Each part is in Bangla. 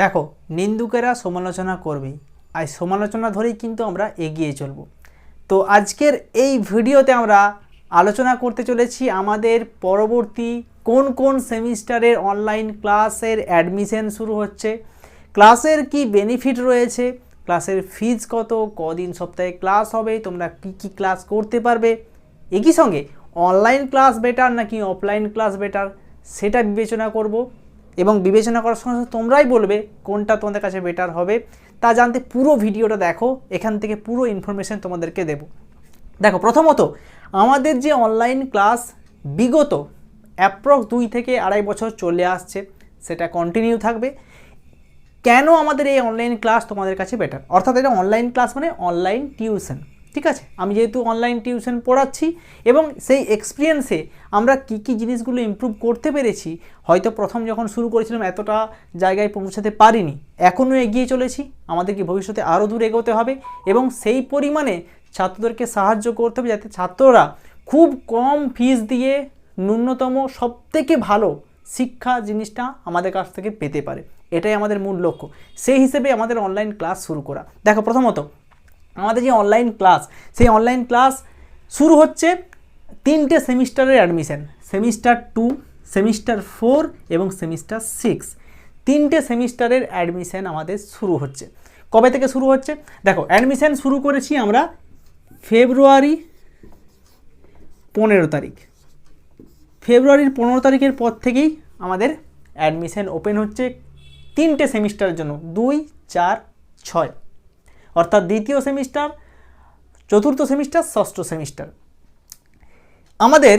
দেখো, নিন্দুকেরা সমালোচনা করবেই আর সমালোচনা ধরেই কিন্তু আমরা এগিয়ে চলব। তো আজকের এই ভিডিওতে আমরা আলোচনা করতে চলেছি আমাদের পরবর্তী কোন কোন সেমিস্টারের অনলাইন ক্লাসের অ্যাডমিশন শুরু হচ্ছে ক্লাসের কি বেনিফিট রয়েছে ক্লাসের ফিজ কত, কদিন সপ্তাহে ক্লাস হবে, তোমরা কি কি ক্লাস করতে পারবে, একই সঙ্গে অনলাইন ক্লাস বেটার নাকি অফলাইন ক্লাস বেটার সেটা বিবেচনা করব। এবং বিবেচনা করার সঙ্গে তোমরাই বলবে কোনটা তোমাদের কাছে বেটার হবে। তা জানতে পুরো ভিডিওটা দেখো, এখান থেকে পুরো ইনফরমেশন তোমাদেরকে দেব। দেখো, প্রথমত, আমাদের যে অনলাইন ক্লাস বিগত অ্যাপ্রক্স দুই থেকে আড়াই বছর চলে আসছে, সেটা কন্টিনিউ থাকবে। কেন আমাদের এই অনলাইন ক্লাস তোমাদের কাছে বেটার অর্থাৎ এটা অনলাইন ক্লাস মানে অনলাইন টিউশন ঠিক আছে? আমি যেহেতু অনলাইন টিউশন পড়াচ্ছি এবং সেই এক্সপিরিয়েন্সে আমরা কি কি জিনিসগুলো ইমপ্রুভ করতে পেরেছি, হয়তো প্রথম যখন শুরু করেছিলাম এতটা জায়গায় পৌঁছাতে পারিনি, এখনও এগিয়ে চলেছি আমাদেরকে ভবিষ্যতে আরও দূর এগোতে হবে এবং সেই পরিমাণে ছাত্রদেরকে সাহায্য করতে হবে যাতে ছাত্ররা খুব কম ফিস দিয়ে ন্যূনতম সবথেকে ভালো শিক্ষা জিনিসটা আমাদের কাছ থেকে পেতে পারে। এটাই আমাদের মূল লক্ষ্য। সেই হিসেবে আমাদের অনলাইন ক্লাস শুরু করা। দেখো প্রথমত আমাদের যে অনলাইন ক্লাস সেই অনলাইন ক্লাস শুরু হচ্ছে তিনটে সেমিস্টারের admission semester two semester four এবং সেমিস্টার সিক্স তিনটে সেমিস্টারের অ্যাডমিশন আমাদের শুরু হচ্ছে। কবে থেকে শুরু হচ্ছে? দেখো অ্যাডমিশন শুরু করেছি আমরা ফেব্রুয়ারি পনেরো তারিখ। ফেব্রুয়ারির পনেরো তারিখের পর থেকেই আমাদের অ্যাডমিশন ওপেন হচ্ছে তিনটে সেমিস্টারের জন্য, দুই, চার, ছয়। অর্থাৎ দ্বিতীয় সেমিস্টার, চতুর্থ সেমিস্টার, ষষ্ঠ সেমিস্টার। আমাদের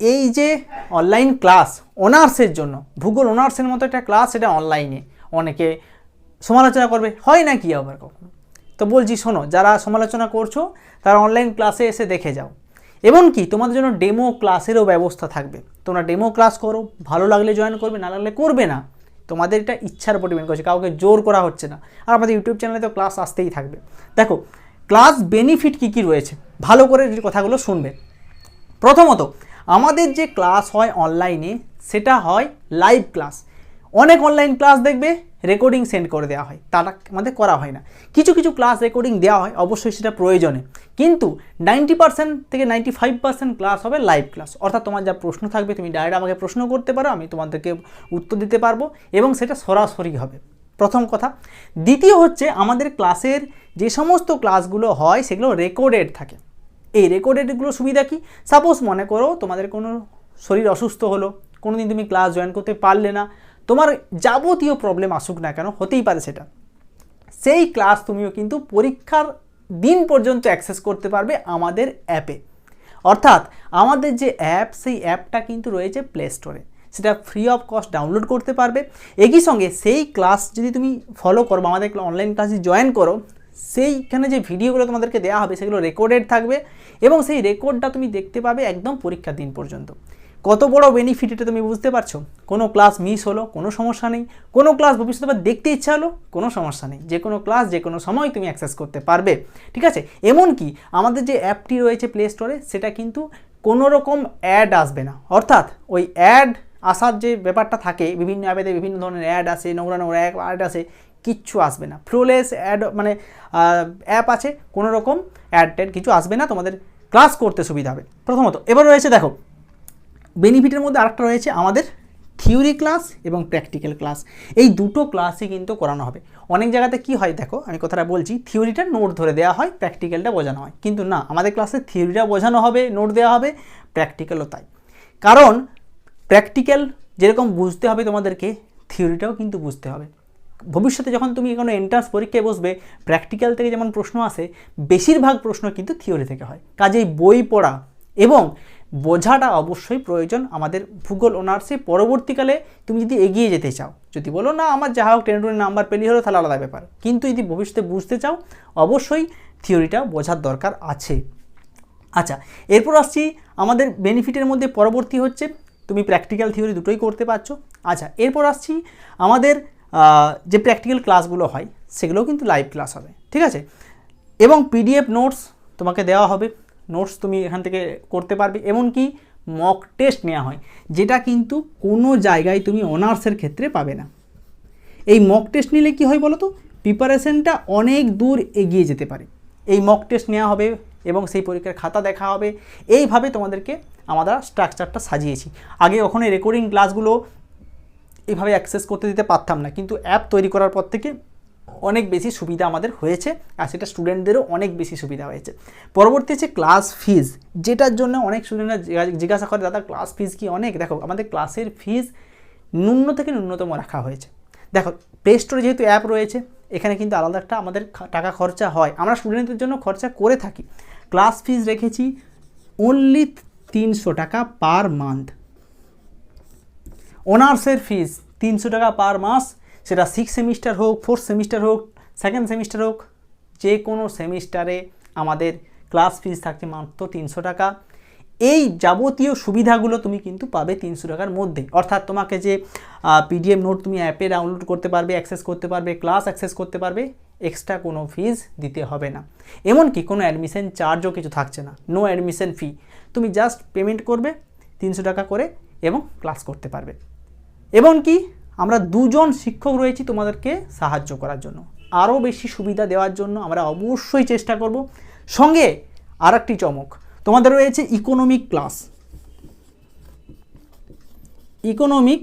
এই যে অনলাইন ক্লাস অনার্সের জন্য, ভূগোল অনার্সের মতো একটা ক্লাস সেটা অনলাইনে অনেকে সমালোচনা করবে, হয় না কি আবার কখনো? তো বলছি, শোনো, যারা সমালোচনা করছ, তারা অনলাইন ক্লাসে এসে দেখে যাও। এমনকি তোমাদের জন্য ডেমো ক্লাসেরও ব্যবস্থা থাকবে। তোমরা ডেমো ক্লাস করো, ভালো লাগলে জয়েন করবে, না লাগলে করবে না। তোমাদের এটা ইচ্ছার উপর ডিপেন্ড করছে, কাউকে জোর করা হচ্ছে না। আর আমাদের ইউটিউব চ্যানেলে তো ক্লাস আসতেই থাকবে। দেখো ক্লাস বেনিফিট কী কী রয়েছে? ভালো করে কথাগুলো শুনবে। প্রথমত, আমাদের যে ক্লাস হয় অনলাইনে সেটা হয় লাইভ ক্লাস অনেক অনলাইন ক্লাস দেখবে রেকর্ডিং সেন্ড করে দেওয়া হয়। তারা আমাদের করা হয় না। কিছু কিছু ক্লাস রেকর্ডিং দেওয়া হয়, অবশ্যই সেটা প্রয়োজনে। কিন্তু নাইনটি পার্সেন্ট থেকে নাইনটি ফাইভ পার্সেন্ট ক্লাস হবে লাইভ ক্লাস অর্থাৎ তোমার যা প্রশ্ন থাকবে, তুমি ডাইরেক্ট আমাকে প্রশ্ন করতে পারো, আমি তোমাদেরকে উত্তর দিতে পারব এবং সেটা সরাসরি হবে। প্রথম কথা। দ্বিতীয় হচ্ছে, আমাদের ক্লাসের যে সমস্ত ক্লাসগুলো হয়, সেগুলো রেকর্ডেড থাকে। এই রেকর্ডেডগুলো সুবিধা কি? সাপোজ মনে করো তোমাদের কোনো শরীর অসুস্থ হলো কোনো দিন তুমি ক্লাস জয়েন করতে পারলে না। তোমার যাবতীয় প্রবলেম আসুক না কেন, হতেই পারে সেটা। সেই ক্লাস তুমিও কিন্তু পরীক্ষার দিন পর্যন্ত অ্যাক্সেস করতে পারবে আমাদের অ্যাপে অর্থাৎ আমাদের যে অ্যাপ সেই অ্যাপটা কিন্তু রয়েছে প্লে স্টোরে সেটা ফ্রি অফ কস্ট ডাউনলোড করতে পারবে। একই সঙ্গে সেই ক্লাস যদি তুমি ফলো করো আমাদের অনলাইন ক্লাসে জয়েন করো, সেইখানে যে ভিডিওগুলো তোমাদেরকে দেওয়া হবে, সেগুলো রেকর্ডেড থাকবে এবং সেই রেকর্ডটা তুমি দেখতে পাবে একদম পরীক্ষার দিন পর্যন্ত। কত বড় বেনিফিট এটা তুমি বুঝতে পারছ? কোনো ক্লাস মিস হলো, কোনো সমস্যা নেই। কোনো ক্লাস ভবিষ্যতে আবার দেখতে ইচ্ছা হলো, কোনো সমস্যা নেই। যে কোনো ক্লাস যে কোনো সময় তুমি অ্যাক্সেস করতে পারবে। ঠিক আছে? এমনকি আমাদের যে অ্যাপটি রয়েছে প্লে স্টোরে সেটা কিন্তু কোনো রকম অ্যাড আসবে না। অর্থাৎ ওই অ্যাড আসার যে ব্যাপারটা থাকে, বিভিন্ন অ্যাপেতে বিভিন্ন ধরনের অ্যাড আসে, নোংরা নোংরা অ্যাড আসে, কিচ্ছু আসবে না। ফ্লোলেস অ্যাড মানে অ্যাপ আছে, কোনো রকম অ্যাড ট্যাড কিছু আসবে না। তোমাদের ক্লাস করতে সুবিধা হবে। প্রথমত, এবার রয়েছে দেখো বেনিফিটের মধ্যে আরেকটা রয়েছে আমাদের থিওরি ক্লাস এবং প্র্যাকটিক্যাল ক্লাস এই দুটো ক্লাসই কিন্তু করানো হবে। অনেক জায়গাতে কি হয় দেখো, আমি কথাটা বলছি থিওরিটা নোট ধরে দেওয়া হয় প্র্যাকটিক্যালটা বোঝানো হয়। কিন্তু না, আমাদের ক্লাসে থিওরিটা বোঝানো হবে নোট দেওয়া হবে প্র্যাকটিক্যালও তাই। কারণ প্র্যাকটিক্যাল যেরকম বুঝতে হবে তোমাদেরকে থিওরিটাও কিন্তু বুঝতে হবে। ভবিষ্যতে যখন তুমি কোনো এন্ট্রান্স পরীক্ষায় বসবে প্র্যাকটিক্যাল থেকে যেমন প্রশ্ন আসে, বেশিরভাগ প্রশ্ন কিন্তু থিওরি থেকে হয়। কাজেই বই পড়া এবং বোঝাটা অবশ্যই প্রয়োজন আমাদের ভূগোল, অনার্সে। পরবর্তীকালে তুমি যদি এগিয়ে যেতে চাও, যদি বলো না, আমার যা হোক, টেন নাম্বার পেলি হলো, তাহলে আলাদা ব্যাপার। কিন্তু যদি ভবিষ্যতে বুঝতে চাও, অবশ্যই থিওরিটা বোঝার দরকার আছে। আচ্ছা এরপর আসছি, আমাদের বেনিফিটের মধ্যে পরবর্তী হচ্ছে, তুমি প্র্যাকটিক্যাল থিওরি দুটোই করতে পারছ। আচ্ছা এরপর আসছি, আমাদের যে প্র্যাকটিক্যাল ক্লাসগুলো হয়, সেগুলোও কিন্তু লাইভ ক্লাস হবে, ঠিক আছে? এবং পিডিএফ নোটস তোমাকে দেওয়া হবে। নোটস তুমি এখান থেকে করতে পারবে, এমনকি মক টেস্ট নেওয়া হয়, যেটা কিন্তু কোনো জায়গায় তুমি অনার্সের ক্ষেত্রে পাবে না। এই মক টেস্ট নিলে কি হয় বলো তো প্রিপারেশনটা অনেক দূর এগিয়ে যেতে পারে। এই মক টেস্ট নেওয়া হবে এবং সেই পরীক্ষার খাতা দেখা হবে। এইভাবে তোমাদেরকে আমরা স্ট্রাকচারটা সাজিয়েছি। আগে ওখানে রেকর্ডিং ক্লাসগুলো এইভাবে অ্যাক্সেস করতে দিতে পারতাম না, কিন্তু অ্যাপ তৈরি করার পর থেকে অনেক বেশি সুবিধা আমাদের হয়েছে আর সেটা স্টুডেন্টদেরও অনেক বেশি সুবিধা হয়েছে। পরবর্তী হচ্ছে ক্লাস ফিজ যেটার জন্য অনেক স্টুডেন্টরা জিজ্ঞাসা করে, দাদা ক্লাস ফিজ কি অনেক? দেখো, আমাদের ক্লাসের ফিজ ন্যূন থেকে ন্যূনতম রাখা হয়েছে। দেখো প্লে স্টোরে যেহেতু অ্যাপ রয়েছে, এখানে কিন্তু আলাদা একটা আমাদের টাকা খরচা হয়। আমরা স্টুডেন্টদের জন্য খরচা করে থাকি। ক্লাস ফিজ রেখেছি অনলি তিনশো টাকা পার মান্থ অনার্সের ফিজ তিনশো টাকা পার মাস সেটা সিক্স সেমিস্টার হোক ফোর্থ সেমিস্টার হোক সেকেন্ড সেমিস্টার হোক, যে কোনো সেমিস্টারে আমাদের ক্লাস ফিজ থাকছে মাত্র তিনশো টাকা। এই যাবতীয় সুবিধাগুলো তুমি কিন্তু পাবে তিনশো টাকার মধ্যে। অর্থাৎ তোমাকে যে পিডিএফ নোট তুমি অ্যাপে ডাউনলোড করতে পারবে অ্যাক্সেস করতে পারবে ক্লাস অ্যাক্সেস করতে পারবে এক্সট্রা কোনো ফিজ দিতে হবে না। এমনকি কোনো অ্যাডমিশন চার্জও কিছু থাকছে না। নো অ্যাডমিশন ফি তুমি জাস্ট পেমেন্ট করবে তিনশো টাকা করে এবং ক্লাস করতে পারবে। এবং কি? আমরা দুজন শিক্ষক রয়েছি তোমাদেরকে সাহায্য করার জন্য। আরও বেশি সুবিধা দেওয়ার জন্য আমরা অবশ্যই চেষ্টা করব। সঙ্গে আর একটি চমক, তোমাদের রয়েছে ইকোনমিক ক্লাস ইকোনমিক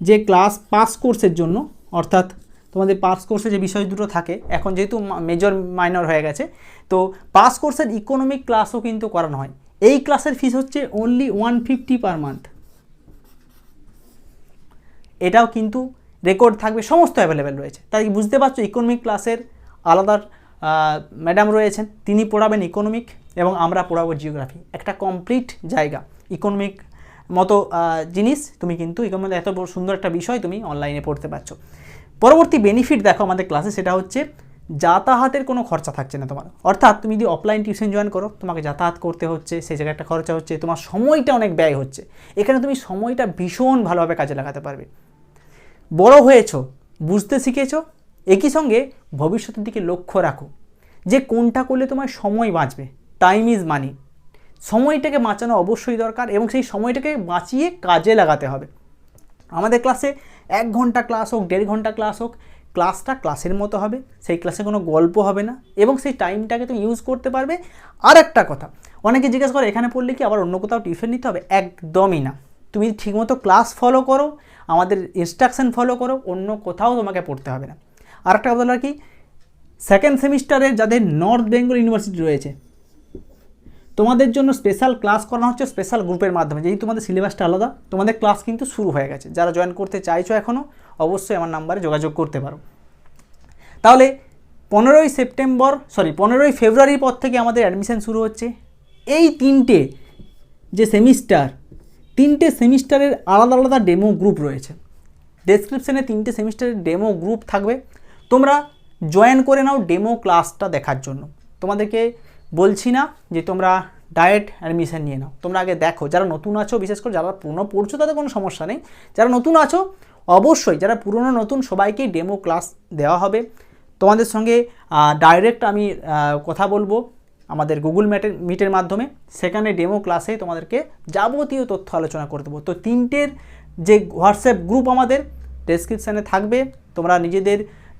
যে ক্লাস পাস কোর্সের জন্য, অর্থাৎ তোমাদের পাস কোর্সে যে বিষয় দুটো থাকে, এখন যেহেতু মেজর মাইনর হয়ে গেছে, তো পাস কোর্সের ইকোনমিক ক্লাসও কিন্তু করানো হয়। এই ক্লাসের ফিস হচ্ছে only one fifty per month এটাও কিন্তু রেকর্ড থাকবে, সমস্ত অ্যাভেলেবেল রয়েছে। তাই বুঝতে পারছ ইকোনমিক ক্লাসের আলাদা ম্যাডাম রয়েছেন, তিনি পড়াবেন ইকোনমিক এবং আমরা পড়াবো জিওগ্রাফি একটা কমপ্লিট জায়গা ইকোনমিক মতো জিনিস তুমি কিন্তু ইকোনমিক এত সুন্দর একটা বিষয় তুমি অনলাইনে পড়তে পারছ। পরবর্তী বেনিফিট দেখো আমাদের ক্লাসে সেটা হচ্ছে যাতায়াতের কোনো খরচা থাকছে না তোমার। অর্থাৎ তুমি যদি অফলাইন টিউশন জয়েন করো, তোমাকে যাতায়াত করতে হচ্ছে, সেই জায়গায় একটা খরচা হচ্ছে, তোমার সময়টা অনেক ব্যয় হচ্ছে। এখানে তুমি সময়টা ভীষণ ভালোভাবে কাজে লাগাতে পারবে। বড় হয়েছো, বুঝতে শিখেছ, একই সঙ্গে ভবিষ্যতের দিকে লক্ষ্য রাখো। যে কোনটা করলে তোমার সময় বাঁচবে টাইম ইজ মানি সময়টাকে বাঁচানো অবশ্যই দরকার এবং সেই সময়টাকে বাঁচিয়ে কাজে লাগাতে হবে। আমাদের ক্লাসে এক ঘণ্টা ক্লাস হোক, দেড় ঘণ্টা ক্লাস হোক ক্লাসটা ক্লাসের মতো হবে, সেই ক্লাসে কোনো গল্প হবে না এবং সেই টাইমটাকে তুমি ইউজ করতে পারবে। আর একটা কথা, অনেকে জিজ্ঞেস করে, এখানে পড়লে কি আবার অন্য কোথাও টিউশন নিতে হবে? একদমই না। তুমি ঠিকমতো ক্লাস ফলো করো, আমাদের ইনস্ট্রাকশন ফলো করো, অন্য কোথাও তোমাকে পড়তে হবে না। আর একটা কথা কি সেকেন্ড সেমিস্টারে যাদের নর্থ বেঙ্গল ইউনিভার্সিটি রয়েছে, তোমাদের জন্য স্পেশাল ক্লাস করানো হচ্ছে স্পেশাল গ্রুপের মাধ্যমে। যেহেতু তোমাদের সিলেবাসটা আলাদা, তোমাদের ক্লাস কিন্তু শুরু হয়ে গেছে। যারা জয়েন করতে চাইছো এখনও অবশ্যই আমার নাম্বারে যোগাযোগ করতে পারো। তাহলে পনেরোই সেপ্টেম্বর সরি পনেরোই ফেব্রুয়ারির পর থেকে আমাদের অ্যাডমিশান শুরু হচ্ছে। এই তিনটে যে সেমিস্টার তিনটে সেমিস্টারের আলাদা আলাদা ডেমো গ্রুপ রয়েছে। ডেসক্রিপশানে তিনটে সেমিস্টারের ডেমো গ্রুপ থাকবে। তোমরা জয়েন করে নাও ডেমো ক্লাসটা দেখার জন্য। তোমাদেরকে বলছি না যে তোমরা ডাইরেক্ট অ্যাডমিশান নিয়ে নাও। তোমরা আগে দেখো, যারা নতুন আছো, বিশেষ করে যারা পুরনো পড়ছো, তাদের কোনো সমস্যা নেই। যারা নতুন আছো, অবশ্যই যারা পুরনো, নতুন, সবাইকেই ডেমো ক্লাস দেওয়া হবে। তোমাদের সঙ্গে ডাইরেক্ট আমি কথা বলব। আমাদের গুগল ম্যাটের মিটের মাধ্যমে। সেখানে ডেমো ক্লাসে তোমাদেরকে যাবতীয় তথ্য আলোচনা করে দেবো। তো তিনটের যে হোয়াটসঅ্যাপ গ্রুপ আমাদের ডেসক্রিপশানে থাকবে। তোমরা নিজেদের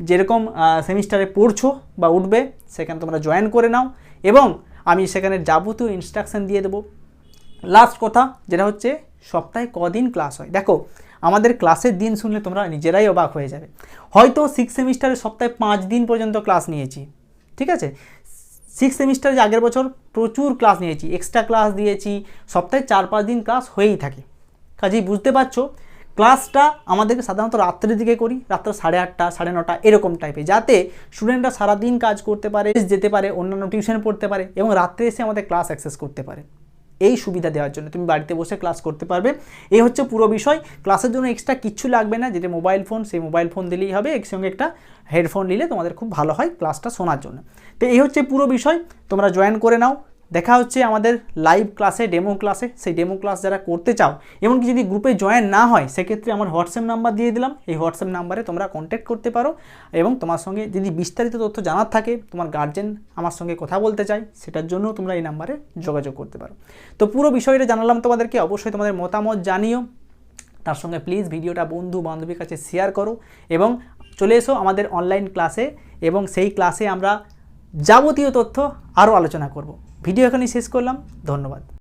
যেরকম সেমিস্টারে পড়ছো বা উঠবে, সেখানে তোমরা জয়েন করে নাও। এবং আমি সেখানে যাবতীয় ইনস্ট্রাকশান দিয়ে দেবো। লাস্ট কথা, যেটা হচ্ছে সপ্তাহে কদিন ক্লাস হয়? দেখো, আমাদের ক্লাসের দিন শুনলে তোমরা নিজেরাই অবাক হয়ে যাবে। হয়তো সিক্স সেমিস্টারে সপ্তাহে পাঁচ দিন পর্যন্ত ক্লাস নিয়েছি। ঠিক আছে? সিক্স সেমিস্টারে যে আগের বছর প্রচুর ক্লাস নিয়েছি এক্সট্রা ক্লাস দিয়েছি, সপ্তাহে চার পাঁচ দিন ক্লাস হয়েই থাকে। কাজেই বুঝতে পারছ ক্লাসটা আমাদেরকে সাধারণত রাত্রের দিকে করি, রাত্র সাড়ে আটটা, সাড়ে নটা, এরকম টাইপে যাতে স্টুডেন্টরা সারাদিন কাজ করতে পারে, যেতে পারে, অন্যান্য টিউশন পড়তে পারে এবং রাত্রে এসে আমাদের ক্লাস অ্যাক্সেস করতে পারে। এই সুবিধা দেওয়ার জন্য। তুমি বাড়িতে বসে ক্লাস করতে পারবে। এই হচ্ছে পুরো বিষয়। ক্লাসের জন্য এক্সট্রা কিছু লাগবে না। যেটা মোবাইল ফোন সেই মোবাইল ফোন দিলেই হবে। এর সঙ্গে একটা হেডফোন নিলে তোমাদের খুব ভালো হয় ক্লাসটা শোনার জন্য। তো এই হচ্ছে পুরো বিষয়। তোমরা জয়েন করে নাও। দেখা হচ্ছে আমাদের লাইভ ক্লাসে ডেমো ক্লাসে সেই ডেমো ক্লাস যারা করতে চাও, এমনকি যদি গ্রুপে জয়েন না হয়, সেক্ষেত্রে আমার হোয়াটসঅ্যাপ নাম্বার দিয়ে দিলাম। এই হোয়াটসঅ্যাপ নাম্বারে তোমরা কন্ট্যাক্ট করতে পারো এবং তোমার সঙ্গে যদি বিস্তারিত তথ্য জানার থাকে, তোমার গার্জেন আমার সঙ্গে কথা বলতে চায়, সেটার জন্য তোমরা এই নাম্বারে যোগাযোগ করতে পারো। তো পুরো বিষয়টা জানালাম তোমাদেরকে, অবশ্যই তোমাদের মতামত জানিও। তার সঙ্গে প্লিজ ভিডিওটা বন্ধু বান্ধবীর কাছে শেয়ার করো এবং চলে এসো আমাদের অনলাইন ক্লাসে এবং সেই ক্লাসে আমরা যাবতীয় তথ্য আরও আলোচনা করব। ভিডিও এখানেই শেষ করলাম ধন্যবাদ।